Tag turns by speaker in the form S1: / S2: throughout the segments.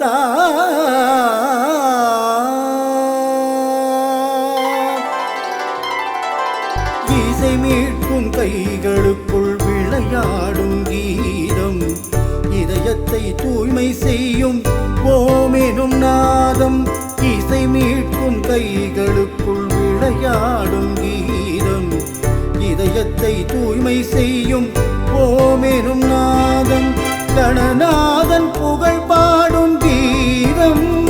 S1: தா இசை மீட்கும் கைகளுக்குள் விளையாடும் கீதம். இதயத்தை தூய்மை செய்யும் ஓமெனும் நாதம். இசை மீட்கும் கைகளுக்குள் விளையாடும் கீதம். இதயத்தை தூய்மை செய்யும் ஓமெனும் நாதம். கணநாதன் புகழ் பாடும் கீதம்.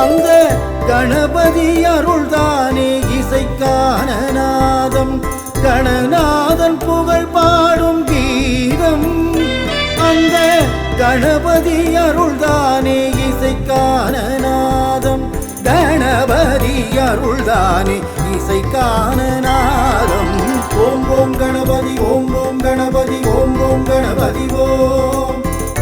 S1: அந்த கணபதி அருள்தானே இசைக்கான நாதம். கணநாதன் புகழ் பாடும் கீதம். அந்த கணபதி அருள்தானே இசைக்கான நாதம். கணபதி அருள்தானே இசைக்கான நாதம். ஓம் ஓம் கணபதி ஓம் ஓம் கணபதி ஓம் ஓம் கணபதி ஓம்.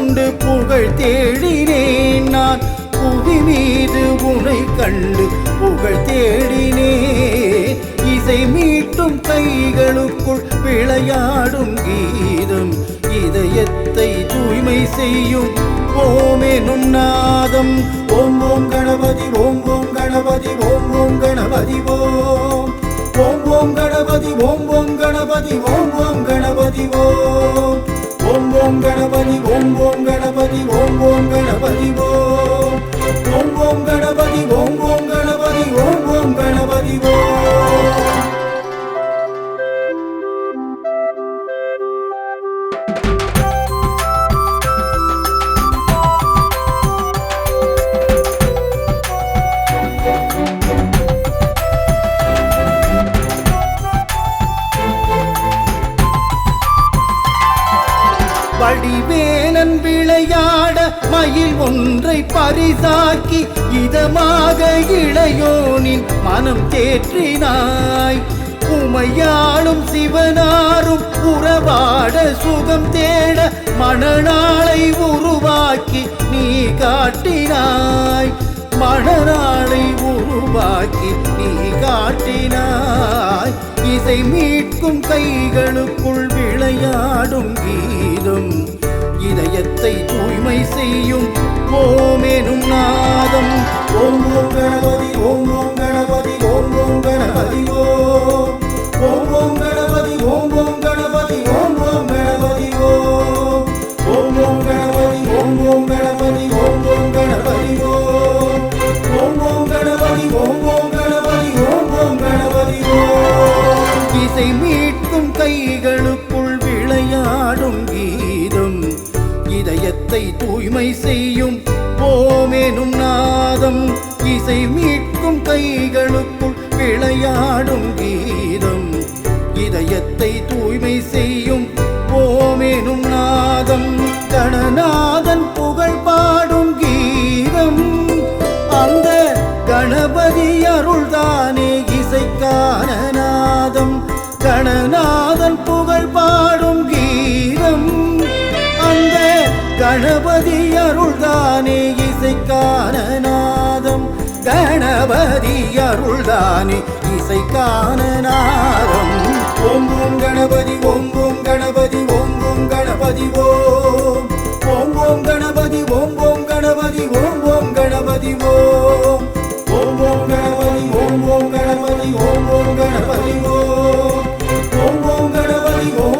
S1: கொண்டு புகழ் தேடினேன் நான். புவி மீது உனை கண்டு புகழ் தேடினேன். இசை மீட்டும் கைகளுக்குள் விளையாடும் கீதம். இதயத்தை தூய்மை செய்யும் ஓமெனும் நாதம் ஓம் ஓம் கணபதி ஓம் ஓம் கணபதி ஓம் ஓம் கணபதி ஓம். ஓம் ஓம் கணபதி ஓம் ஓம் கணபதி ஓம் ஓம் கணபதி ஓம். ஓம் ஓம் கணபதி ஓம் ஓம் கணபதி ஓம் ஓம் கணபதி ஓம். ஓம் ஓம் கணபதி ஓம் ஓம் கணபதி ஓம் ஓம் கணபதி ஓம். thank you வாயில் ஒன்றை பரிசாக்கி இதமாக இளையோனின் மனம் தேற்றினாய். உமையாளும் சிவனாரும் உறவாட சுகம் தேட மணநாளை உருவாக்கி நீ காட்டினாய். மணநாளை உருவாக்கி நீ காட்டினாய். இசை மீட்கும் கைகளுக்குள் விளையாடும் கீதம். இதயத்தை தூய்மை செய்யும். ஓமேனும் நாதம். ஓம் ஓம் கணபதி ஓம் ஓம் கணபதி ஓம் ஓம் கணபதி. கணபதி அருள்தானே இசைக்கான நாதம் கணபதி அருள்தானே இசைக்கான நாதம் ஓம் கணபதி ஓங்கும் கணபதி ஓங்கும் கணபதி ஓம் ஓங்கும் கணபதி ஓங்கும் கணபதி ஓங்கும் கணபதி ஓம் ஓங்கும் கணபதி ஓங்கும் கணபதி ஓங்கும் கணபதி ஓம் ஓங்கும் கணபதி ஓம்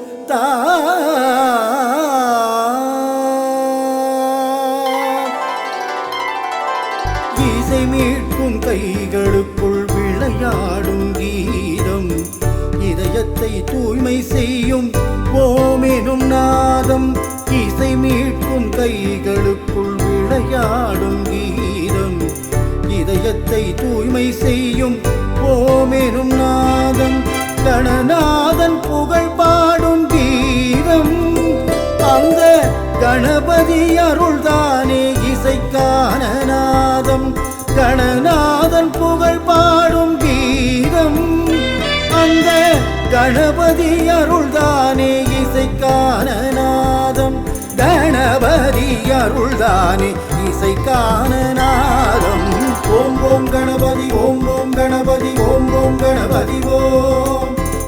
S1: தா இசை மீட்கும் கைகளுக்குள் விளையாடும் கீதம். இதயத்தை தூய்மை செய்யும் ஓமெனும் நாதம். இசை மீட்கும் கைகளுக்குள் விளையாடும் கீதம். இதயத்தை தூய்மை செய்யும் ஓமெனும் நாதம். கணநாதன் புகழ் பாடும் கணபதி அருள்தானே இசைக்கான நாதம் கணநாதன் புகழ் பாடும் கீதம். அந்த கணபதி அருள்தானே இசைக்கான நாதம் கணபதி அருள்தானே இசைக்கான நாதம் ஓம் ஓம் கணபதி ஓம் ஓம் கணபதி ஓம் ஓம் கணபதி ஓம்.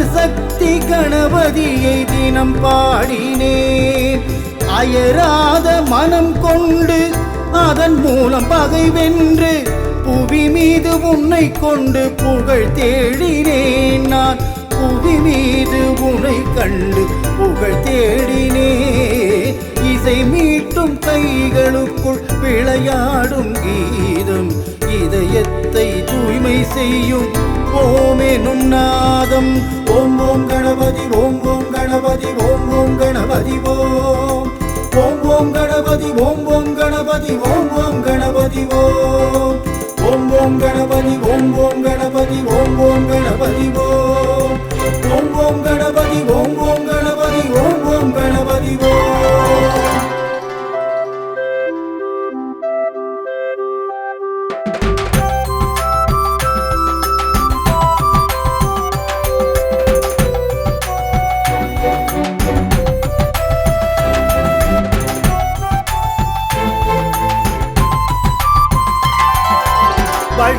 S1: நவசக்தி கணபதியை தினம் பாடினேன். அயராத மனம் கொண்டு அதன் மூலம் பகை வென்று புவி மீது உன்னை கொண்டு புகழ் தேடினேன். நான் புவி மீது உனை கண்டு புகழ் தேடினேன். இசை மீட்டும் கைகளுக்குள் விளையாடும் கீ தூய்மை செய்யும் ஓமெனும் நாதம் ஓம் ஓம் கணபதி ஓம் ஓம் கணபதி ஓம் ஓம் கணபதி ஓம் ஓம் ஓம் கணபதி ஓம் ஓம் கணபதி ஓம் ஓம் கணபதி ஓம் ஓம் ஓம் கணபதி ஓம் ஓம் கணபதி ஓம் ஓம் கணபதி ஓம் ஓம் ஓம் கணபதி ஓம் ஓம் கணபதி ஓம் ஓம் கணபதி ஓம்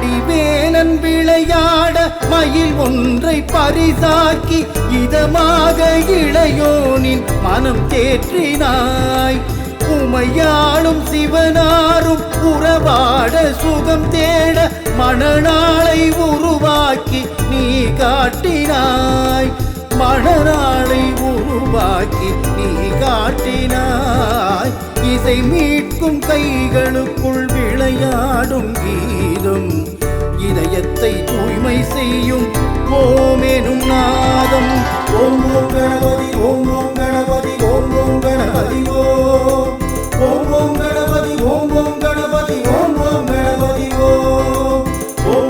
S1: வடிவேலன் விளையாட மயில் ஒன்றை பரிசாக்கி இதமாக இளையோனின் மனம் தேற்றினாய். உமையாளும் சிவனாரும் உறவாட சுகம் தேட மணநாளை உருவாக்கி நீ காட்டினாய். மணநாளை உருவாக்கி நீ காட்டினாய். இசை மீட்கும் கைகளுக்குள் விளையாடும் கீதம். இதயத்தை தூய்மை செய்யும் ஓமேனும் நாதம். ஓம் ஓம் கணபதி ஓம் ஓம் கணபதி ஓம் ஓம் கணபதி ஓம் ஓம் ஓம் கணபதி ஓம் ஓம் கணபதி ஓம் ஓம் கணபதி ஓம்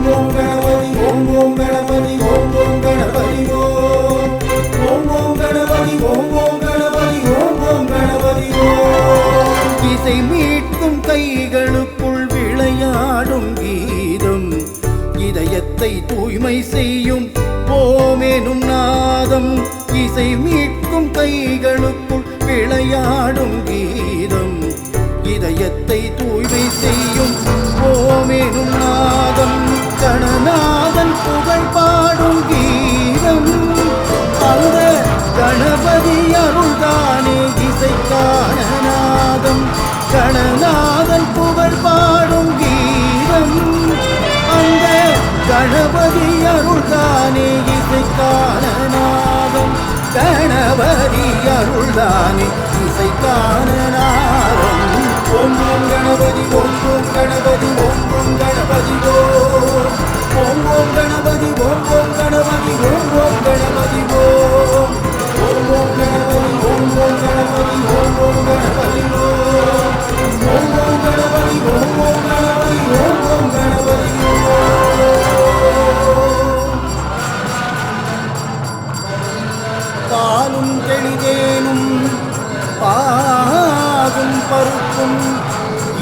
S1: ஓம் கணபதி ஓம் ஓம் கணபதி கணபதி அருள்தானே இசைக்கான கணபதி அருள்தானே இசைக்கான நாதம் ஓம் ஓம் கணபதி ஓம் ஓம் கணபதி ஓம் ஓம் கணபதி ஓம் ஓம் கணபதி ஓம் ஓம் கணபதி ஓம் ஓம் கணபதி ஓம் பழிதேனும் பாகும் பருப்பும்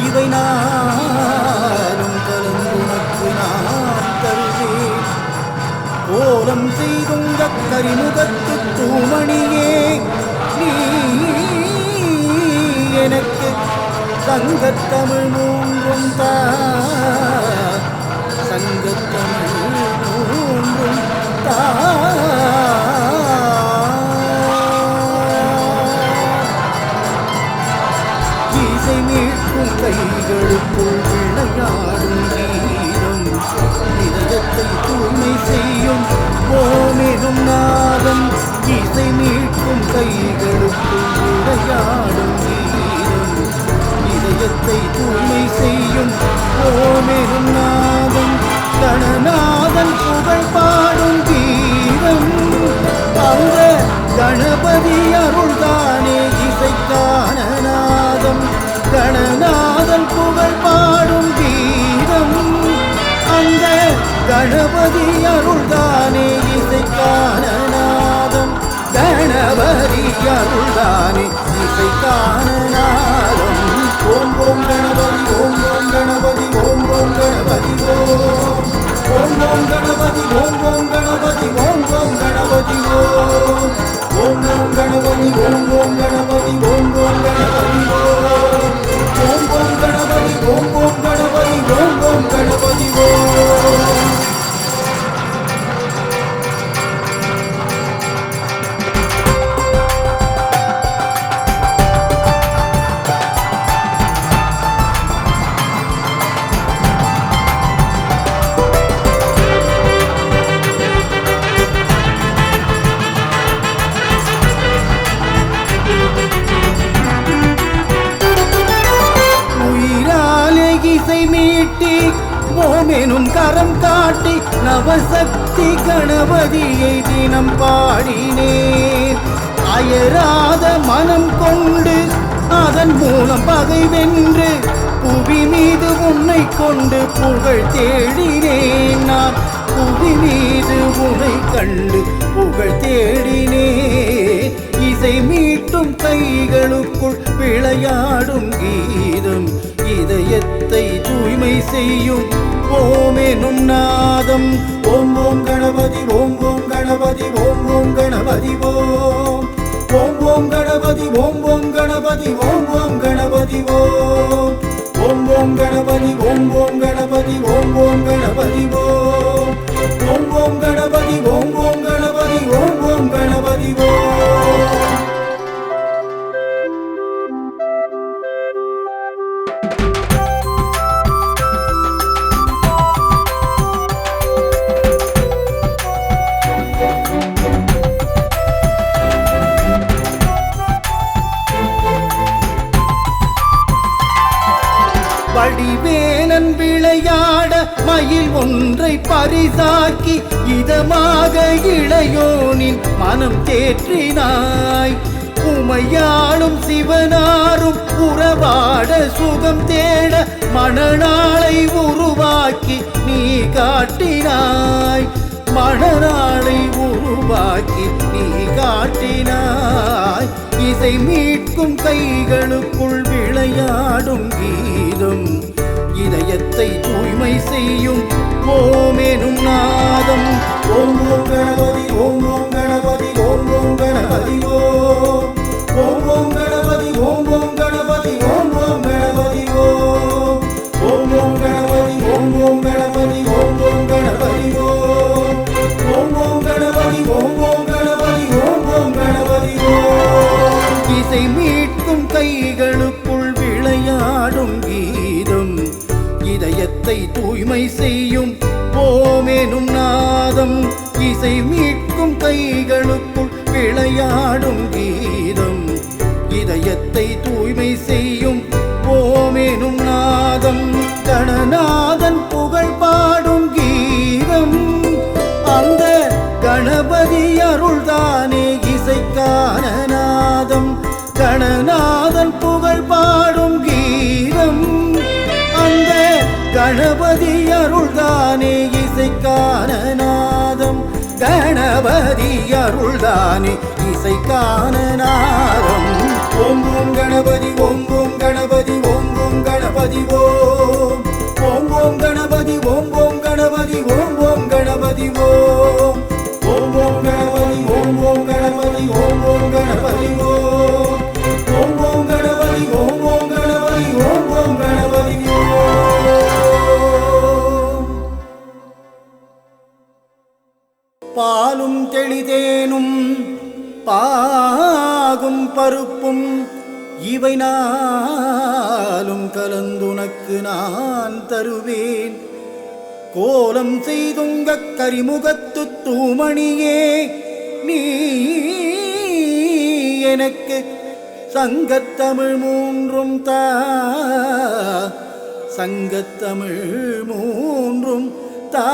S1: இவை நானும் கலந்துனக்கு நான் தருவேன். கோலம் செய்துங்க கரிமுகத்து தூமணியே நீ எனக்கு சங்கத்தமிழ் மூன்றும் தா. சங்கத்தமிழ் மூன்றும் தா. கைகளுக்குள் விளையாடும் கீதம் இதயத்தை தூய்மை செய்யும் ஓமெனும் நாதம் இசை மீட்கும் கைகளுக்குள் விளையாடும் கீதம் இதயத்தை தூய்மை செய்யும் ஓமெனும் நாதம் கணநாதன் புகழ் பாடும் கீதம் அந்த கணபதி அருள்தானே இசைக்கான நாதம் கணநாதன் புகழ் பாடும் கீதம். அந்த கணபதி அருள்தானே இசைக்கான நாதம் கணபதி அருள்தானே இசைக்கான நாதம் ஓம் ஓம் கணபதி ஓம் ஓம் கணபதி ஓம் ஓம் கணபதி ஓம் ஓம் ஓம் கணபதி ஓம் ஓம் கணபதி ஓம் ஓம் கணபதி ஓம் ஓம் ஓம் கணபதி ஓம் ஓம் கணபதி ஓம் ஓம் கணபதி ஓம் ஓம் கணபதி ஓம் ஓம் கணபதி ஓம் ஓம் கணபதி. கரம் காட்டி நவசக்தி கணபதியை தினம் பாடினேன். அயராத மனம் கொண்டு அதன் மூலம் பகை வென்று புவி மீது உன்னை கொண்டு புகழ் தேடினேன். நான் புவி மீது உனை கண்டு புகழ் தேடினேன். இசை மீட்டும் கைகளுக்குள் விளையாடும் கீதம் இதயத்தை தூய்மை செய்யும். ஓமெனும் நாதம் ஓம் ஓம் கணபதி ஓம் ஓம் கணபதி ஓம் ஓம் கணபதி ஓம். ஓம் ஓம் கணபதி ஓம் ஓம் கணபதி ஓம் ஓம் கணபதி ஓம் ஓம். உமையாளும் சிவனாரும் உறவாட சுகம் தேட மணநாளை உருவாக்கி நீ காட்டினாய். மணநாளை உருவாக்கி நீ காட்டினாய். இதை மீட்கும் கைகளுக்குள் விளையாடும் கீதம். இதயத்தை தூய்மை செய்யும் ஓமேனும் நாதம். ஓம் ஓம் கணபதி ஓம் ஓம் கணபதி ஓம் ஓம் கணபதி ஓம். ஓம் ஓம் கணபதி ஓம் ஓம் கணபதி ஓம் ஓம் கணபதி ஓம் ஓம் ஓம் கணபதி ஓம் ஓம் கணபதி ஓம் ஓம் கணபதி ஓம் ஓம் ஓம் கணபதி ஓம் ஓம் தூய்மை செய்யும் ஓமேனும் நாதம் இசை மீட்கும் கைகளுக்குள் விளையாடும் கீதம். இதயத்தை தூய்மை செய்யும் ஓமேனும் நாதம். கணநாதன் புகழ் பாடும் கீதம். அந்த கணபதி அருள்தானே இசைக்கான நாதம். கணநாதன் புகழ் பாடும் கீதம். அந்த கணபதி அருள்தானே இசைக்கான நாதம் கணபதி அருள்தானே இசைக்கான நாதம் ஓம் ஓம் கணபதி ஓம் ஓம் கணபதி ஓம் ஓம் கணபதி ஓம். ஓம் ஓம் கணபதி ஓம் ஓம் கணபதி ஓம் கோலம் செய்துங்க கரிமுகத்து தூமணியே நீ எனக்கு சங்கத்தமிழ் மூன்றும் தா சங்கத்தமிழ் மூன்றும் தா.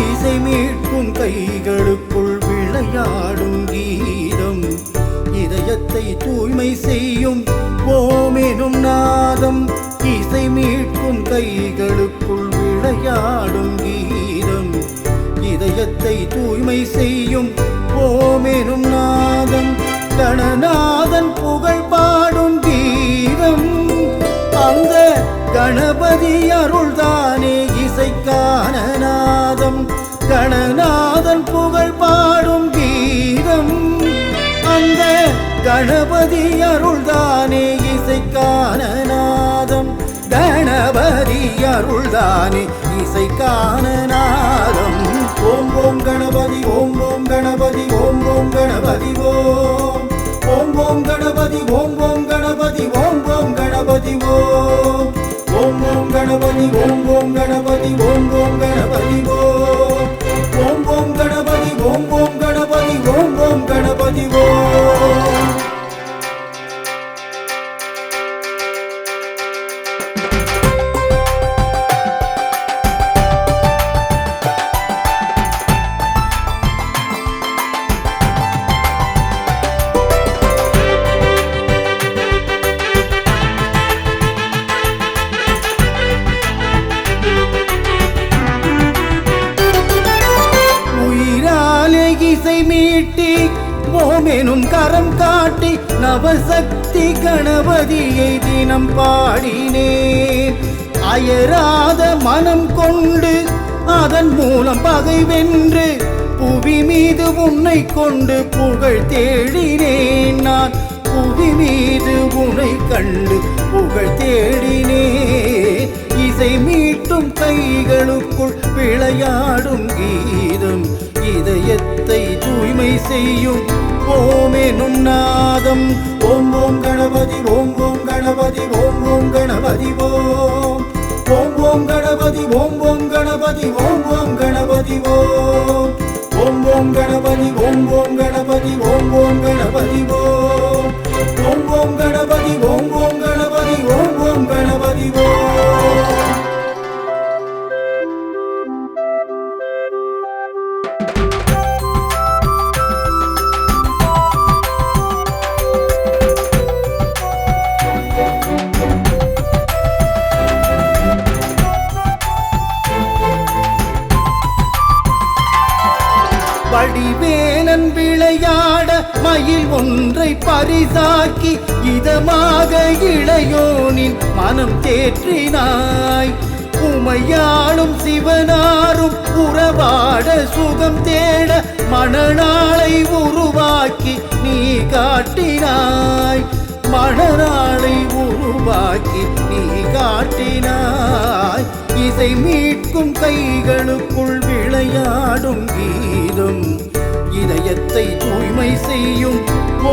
S1: இசை மீட்கும் கைகளுக்குள் விளையாடும் இதயத்தை தூய்மை செய்யும் ஓமெனும் நாதம் இசை மீட்கும் கைகளுக்குள் விளையாடும் கீதம். இதயத்தை தூய்மை செய்யும் ஓமெனும் நாதம் கணநாதன் புகழ் பாடும் கீதம். அந்த கணபதி அருள்தானே இசைக்கான நாதம். கணநாதன் புகழ் கணபதி அருள்தானே இசைக்கான நாதம் கணபதி அருள்தானே இசைக்கான நாதம் ஓம் ஓம் கணபதி ஓம் ஓம் கணபதி ஓம் ஓம் கணபதி ஓம். ஓம் ஓம் கணபதி ஓம் ஓம் கணபதி ஓம் ஓம் கணபதி ஓம். ஓம் ஓம் கணபதி ஓம் ஓம் கணபதி ஓம் ஓம் கணபதி ஓம். ஓம் ஓம் கணபதி ஓம் உயிராலே நீட்டி ஓமெனும் கரம் காட்டி நவசக்தி கணபதியை தினம் பாடினேன். அயராத மனம் கொண்டு அதன் மூலம் பகை வென்று புவி மீது உன்னை கொண்டு புகழ் தேடினேன் நான். புவி மீது உனை கண்டு புகழ் தேடினேன். இசை மீட்டும் கைகளுக்குள் விளையாடும் கீதம் உள்ளத்தை தூய்மை செய்யும். ஓமெனும் நாதம் ஓம் ஓம் கணபதி ஓம் ஓம் கணபதி ஓம் ஓம் கணபதி ஓம். ஓம் ஓம் கணபதி ஓம் ஓம் கணபதி ஓம் ஓம் கணபதி ஓம். ஓம் ஓம் கணபதி ஓம் உமையாளும் சிவனாரும் உறவாட சுகம் தேட மணநாளை உருவாக்கி நீ காட்டினாய். மணநாளை உருவாக்கி நீ காட்டினாய். இதை மீட்கும் கைகளுக்குள் விளையாடும் கீதம். இதயத்தை தூய்மை செய்யும்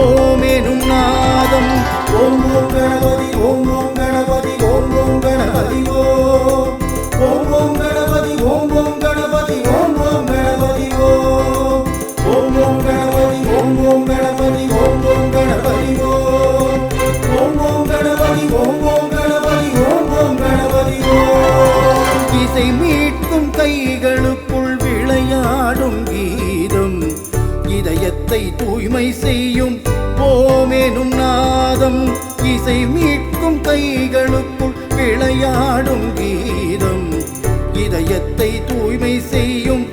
S1: ஓமேனும் நாதம். ஓம் ஓம் கணபதி ஓம் ஓம் கணபதி ஓம் ஓம் கணபதி ஓம் கணபதி ஓம் ஓம் கணபதி ஓம் ஓம் ஓம் கணபதி ஓம் ஓம் கணபதி ஓம் ஓம் கணபதி ஓம் ஓம் ஓம் கணபதி ஓம் ஓம் கணபதி ஓம் ஓம் கணபதி ஓம் இசை மீட்கும் கைகளுக்குள் விளையாடும் கீதம். இதயத்தை தூய்மை செய்யும் ஓமேனும் நாதம். இசை மீட்கும் கைகளுக்குள் விளையாடும் செய்யும்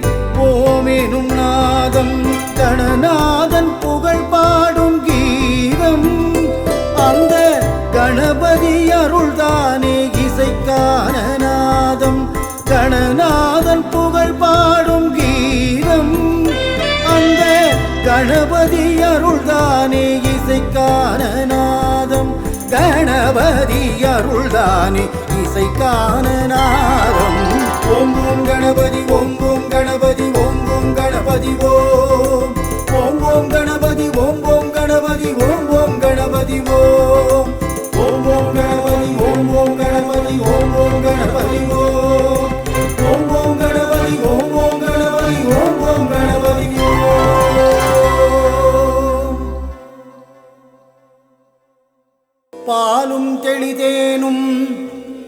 S1: ஓமேனும் நாதம் கணநாதன் புகழ் பாடும் கீதம். அந்த கணபதி அருள்தானே இசைக்கான நாதம் கணநாதன் புகழ் பாடும் கீதம். அந்த கணபதி அருள்தானே இசைக்கான நாதம் கணபதி அருள்தானே இசைக்கான நாதம். ஓம் ஓம் கணபதி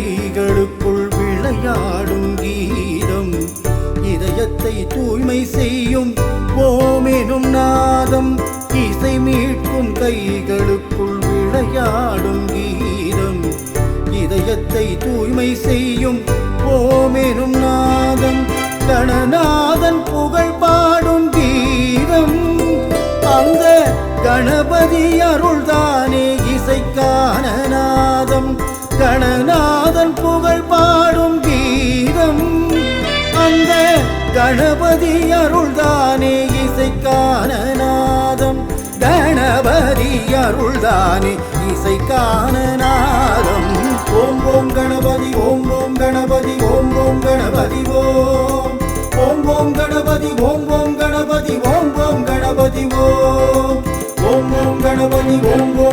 S1: கைகளுக்குள் விளையாடும் கீதம். இதயத்தை தூய்மை செய்யும் ஓமெனும் நாதம். இசை மீட்கும் கைகளுக்குள் விளையாடும் கீதம். இதயத்தை தூய்மை செய்யும் ஓமெனும் நாதம். கணநாதன் புகழ் பாடும் கீதம். அந்த கணபதி அருள்தான் கணபதி அருள்தானே இசைக்கான நாதம் கணபதி அருள்தானே இசைக்கான நாதம் ஓம் ஓம் கணபதி ஓம் ஓம் கணபதி ஓம் ஓம் கணபதி ஓம். ஓம் ஓம் கணபதி ஓம் ஓம் கணபதி ஓம் ஓம் கணபதி ஓம். ஓம் ஓம் கணபதி ஓம் ஓம்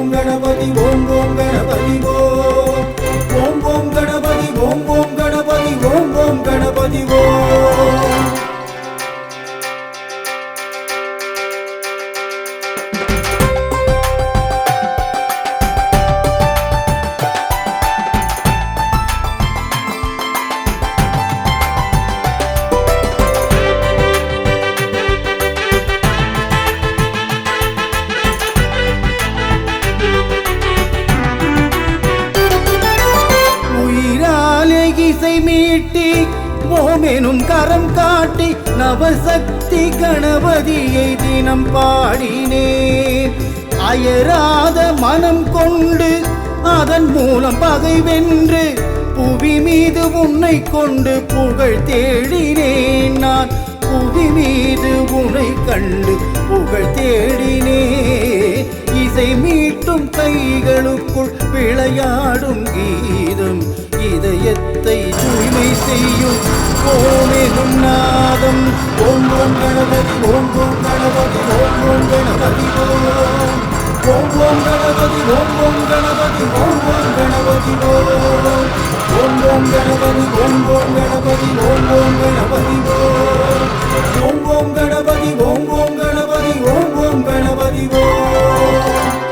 S1: தினம் பாடினேன். அயராத மனம் கொண்டு அதன் மூலம் பகை வென்று புவி மீது உன்னை கொண்டு புகழ் தேடினேன் நான். புவி மீது உனை கண்டு புகழ் தேடினேன். இசை மீட்டும் கைகளுக்குள் விளையாடும் கீதம். இதயத்தை தூய்மை செய்யும் ஓமெனும் நாதம் ஓம் ஓம் கணபதி ஓம் ஓம் கணபதி ஓம் ஓம் கணபதி ஓம் ஓம் கணபதி ஓம் ஓம் கணபதி ஓம் ஓம் கணபதி ஓம் ஓம் கணபதி ஓம் ஓம் கணபதி ஓம் ஓம் கணபதி ஓம் ஓம் ஓம் கணபதி ஓம் ஓம் கணபதி ஓம் ஓம் கணபதி ஓம்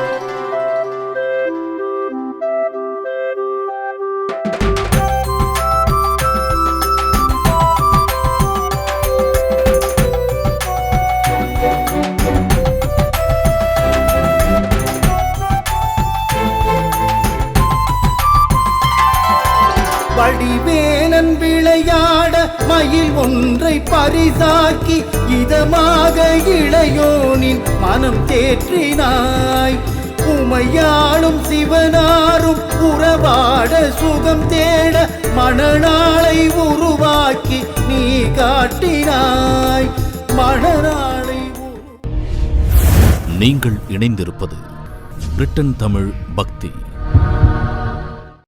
S1: ஒன்றை பரிசாக்கி இதமாக இளையோனின் மனம் தேற்றினாய். உமையாளும் சிவனாரும் உறவாட சுகம் தேட மணநாளை உருவாக்கி நீ காட்டினாய். மணநாளை உரு-
S2: நீங்கள் இணைந்திருப்பது பிரிட்டன் தமிழ் பக்தி.